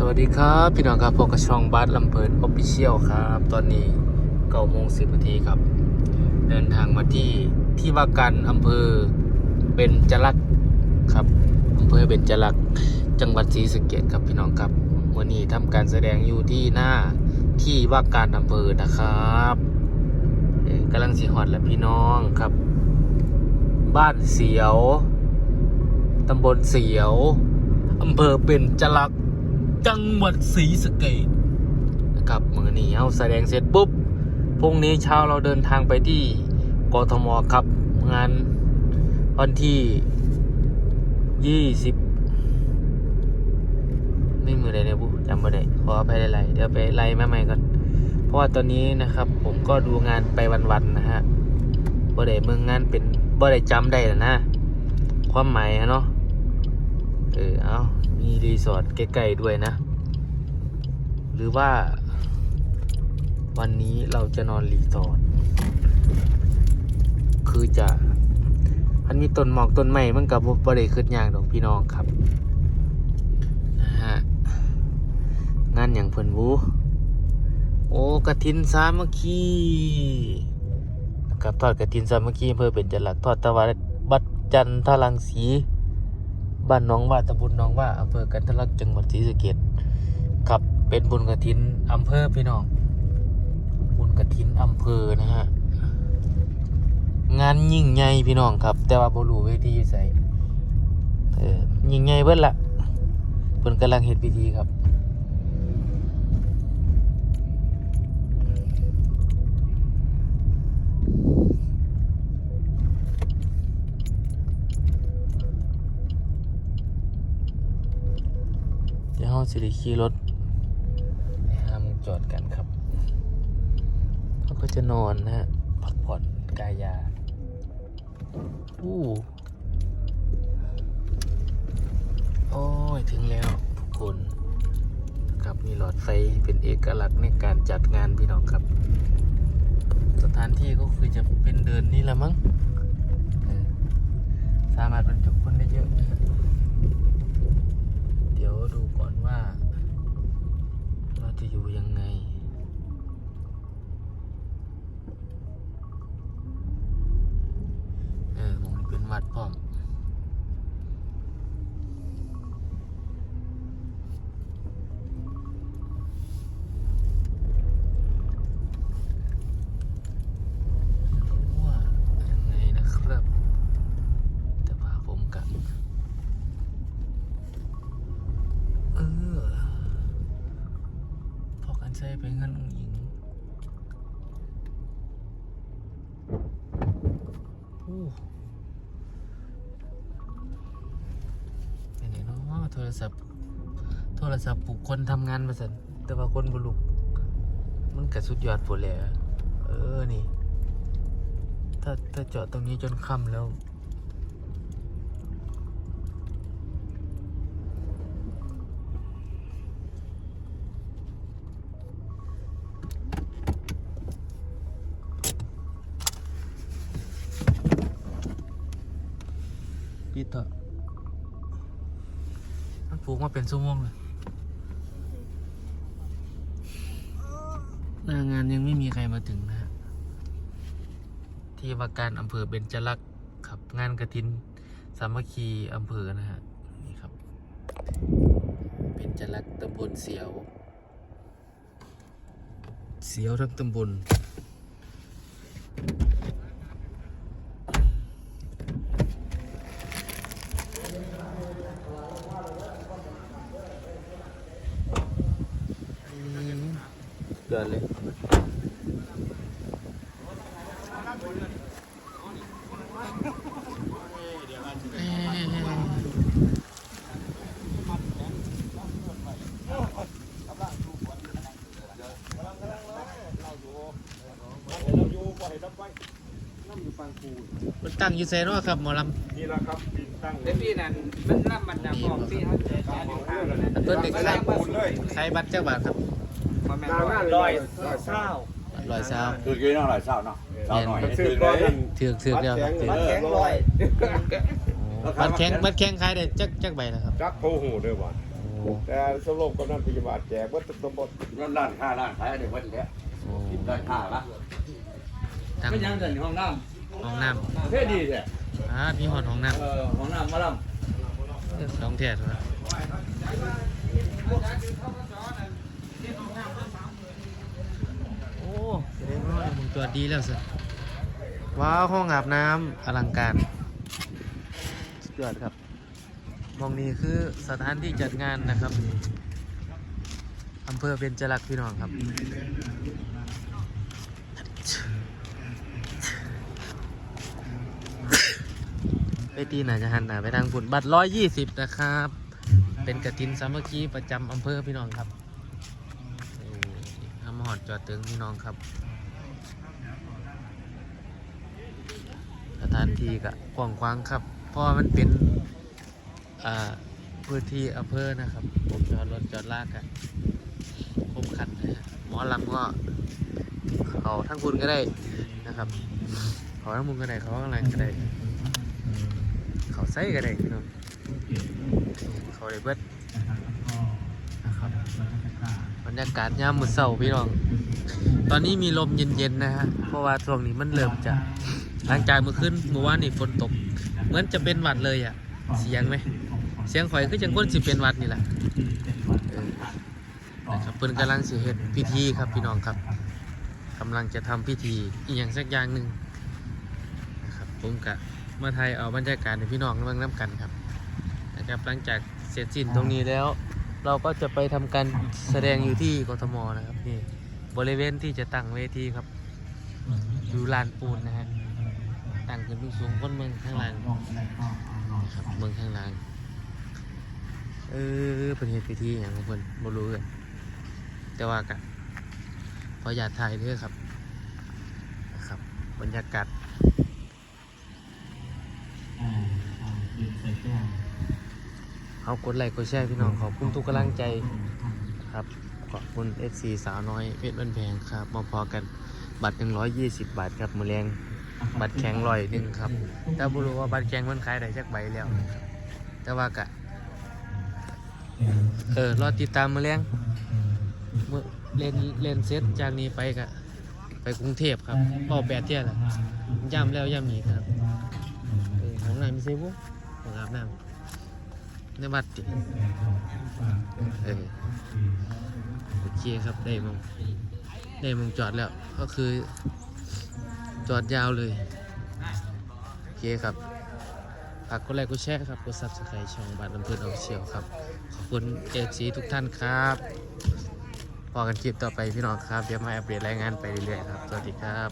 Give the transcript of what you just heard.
สวัสดีครับ พี่น้องครับพบกับช่องบัสลำเพินออฟฟิเชียลครับ ตอนนี้เก้าโมงสิบนาทีครับ เดินทางมาที่ที่ว่าการอำเภอเบญจลักษ์ครับอำเภอเบญจลักษ์จังหวัดศรีสะเกษครับพี่น้องครับวันนี้ทำการแสดงอยู่ที่หน้าที่ว่าการอำเภอนะครับเอ่อกำลังสีหอดและพี่น้องครับ บ้านเสียวตำบลเสียวอำเภอเบญจลักษ์ จังหวัดศรีสะเกษนะครับมือนี้เอาแสดงเสร็จปุ๊บพรุ่งนี้เช้าเราเดินทางไปที่กทมครับ งานวันที่ยี่สิบไม่มือใดเนี่ยบุจำไม่ได้ขอไปไล่ๆเดี๋ยวไปไล่แม่ใหม่ก่อนเพราะว่าตอนนี้นะครับ ผมก็ดูงานไปวันๆนะฮะบ่ได้เมืองงานเป็นบ่ได้จำได้แล้วนะ ความหมายอะเนาะ เออเอามีรีสอร์ทใกล้ๆด้วยนะ หรือว่า วันนี้เราจะนอนรีสอร์ทคือจะอันมีต้นหมอกต้นไม้มันกับบริขึ้นยากดอกพี่น้องครับนะฮะงานอย่างเพิ่นวูโอ้กระถินสามัคคีกับทอดกระถินสามัคคีอำเพื่อเป็นจันหลักทอดตะวันบัดจันทรังสี บ้านน้องว่าตำบลน้องว่าอำเภอกันทลักจังหวัดศรีสะเกดครับเป็นบุญกระถินอำเภอพี่น้อง บุญกระถินอำเภอนะฮะงานยิ่งใหญ่พี่น้องครับ แต่ว่าบรูเวทีอยู่ไสเออยิ่งใหญ่เบิดละเพิ่นกำลังเฮ็ดพิธีครับ เดี๋ยวเรา สิริขี่รถห้ามจอดกันครับเขาก็จะนอนนะฮะพักผ่อนกายยาอู้โอ้ย ถึงแล้วทุกคนครับมีหลอดไฟเป็นเอกลักษณ์ในการจัดงานพี่น้องครับ สถานที่ก็คือจะเป็นเดินนี่แหละมั้งสามารถบรรจุคนได้เยอะ เดี๋ยวดูก่อนว่า เราจะอยู่ยังไงันใช้ไปเงินองหญิงโอ้เป็นไงเนาะโทรศัพท์ โทรศัพท์ปลุกคนทำงานมาสันแต่ว่าคนบุลุก มันกระสุดยอดปวดเลยเออ นี่ ถ้าถ้าจอดตรงนี้จนค่ำแล้ว พี่ต่อมันปลูกมาเป็นชั่วโมงเลยหน้างานยังไม่มีใครมาถึงนะฮะที่ว่าการอำเภอเบญจลักษ์ครับงานกระถิน สามัคคีอำเภอนะฮะนี่ครับเบญจลักษ์ตำบลเสียว เสียวทั้งตำบล เดินเลยมันตั้งอยู่ไซน์เนาะครับหมอลนี่แหละครับดินตั้งเดี๋ยวพี่นั่นมันรับมันดำของพี่เขาจะจะอยู่ข้างนั่นำต้นเด็กใส่ใส่ปูนเลยใส่บัตรเจ้าบาทครับมา แม่หน้าหน้าร้อยร้อยเศร้าร้อยสาวคือกินน้องหลายเศร้าเนาะเศร้าหน่อยมันคืซื้ออก้อนเลย เถือกเถือกเดียวครับเถือกบัตรแข็งร้อยบัตรแข็งบัตรแข็งขายได้จักจักใบนะครับจักโคหูด้วยว่ะโอ้แต่สโลมกำนันพยาบาลแจกวัตถุตบดร้านร้านค้าร้านขายเดี๋ยววันนี้โอ้กินร้านค้าละทั้งก็ยังเดินห้องน้ห้องน้ำเท่ดีแท้ำอ่ามีหอดห้องน้เออห้องน้ำมาลำสองแถดครับ โอ้เดี๋ยวรอดมึงตัวดีแล้วสิว้าวห้องอาบน้ำอลังการสุดยอดครับ มองนี้คือสถานที่จัดงานนะครับอำเภอเบญจรักษ์พี่น้องครับไปตีหน่าจะหันหนาไปทางฝุ่นบัตรร้อยยี่สิบนะครับ เป็นกระถินสามัคคีประจำอำเภอพี่น้องครับ จอดตึงพี่น้องครับ สถานที่ก็กว้างขวางครับ เพราะมันเป็นอ่าพื้นที่อำเภอนะครับ ผมจอดรถจอดลากกันครบคันนะหมอลำก็เขาทั้งคุณก็ได้นะครับเขาทั้งมุมก็ได้เขาข้งหลังก็ได้ เขาใส่ก็ได้พี่น้องเขาได้เบิด นะครับบรรยากาศยามมื้อเช้าพี่น้อง ตอนนี้มีลมเย็นๆนะฮะ เพราะว่าช่วงนี้มันเริ่มจะหลังจากเมื่อคืนเมื่อวานนี่ฝนตก เหมือนจะเป็นหวัดเลยอะ เสียงไหม เสียงข่อยคือจังคนสิเป็นหวัดนี่แหละเออนะครับเพิ่นกำลังสิเฮ็ดพิธีครับพี่น้องครับกำลังจะทำพิธีอีกอย่างสักอย่างหนึ่งนะครับผมกะมาไทยเอาบรรยากาศให้พี่น้องเบิ่งน้ำกันครับนะครับหลังจากเสร็จสิ้นตรงนี้แล้ว เราก็จะไปทำการแสดงอยู่ที่กทมนะครับนี่บริเวณที่จะตั้งเวทีครับอยู่ลานปูนนะฮะตั้งขึ้นสูงก้นเมืองข้างล่างนะครับเมืองข้างล่างเออเป็นเหตุพิธีอย่างของเพิ่นบ่รู้กันแต่ว่ากันขออย่าตถ่ายเด้อครับนะครับ บรรยากาศเเอากดไลค์กดแชร์พี่น้องขอบคุณทุกกำลังใจครับ ขอบคุณ FC สาวน้อยเพชรบันแพงครับ มาพอกันบัตร 120 บาทครับมือแรงบัตรแข็งร้อยหนึ่งครับแต่บ่รู้ว่าบัตรแข็งมันขายได้จักใบแล้วครับแต่ว่ากะเออรอติดตามมือแรงมือเล่นเล่นเซตจากนี้ไปกะไปกรุงเทพครับออกแปดเที่ยแหละย่ำแล้วย่ำอีกครับของไหนมีเซฟุของอาบน้ำ ในวัดดิเออโอเคครับได้มองได้มองจอดแล้ว ก็คือ จอดยาวเลย โอเคครับฝากกดไลค์กดแชร์ครับกดซับสไครต์ช่องบ้านลำเพื่อนออฟเชียลครับ ขอบคุณเอฟซีทุกท่านครับ พอกันคลิปต่อไปพี่น้องครับ เดี๋ยวมาอัปเดตรายงานไปเรื่อยๆครับ สวัสดีครับ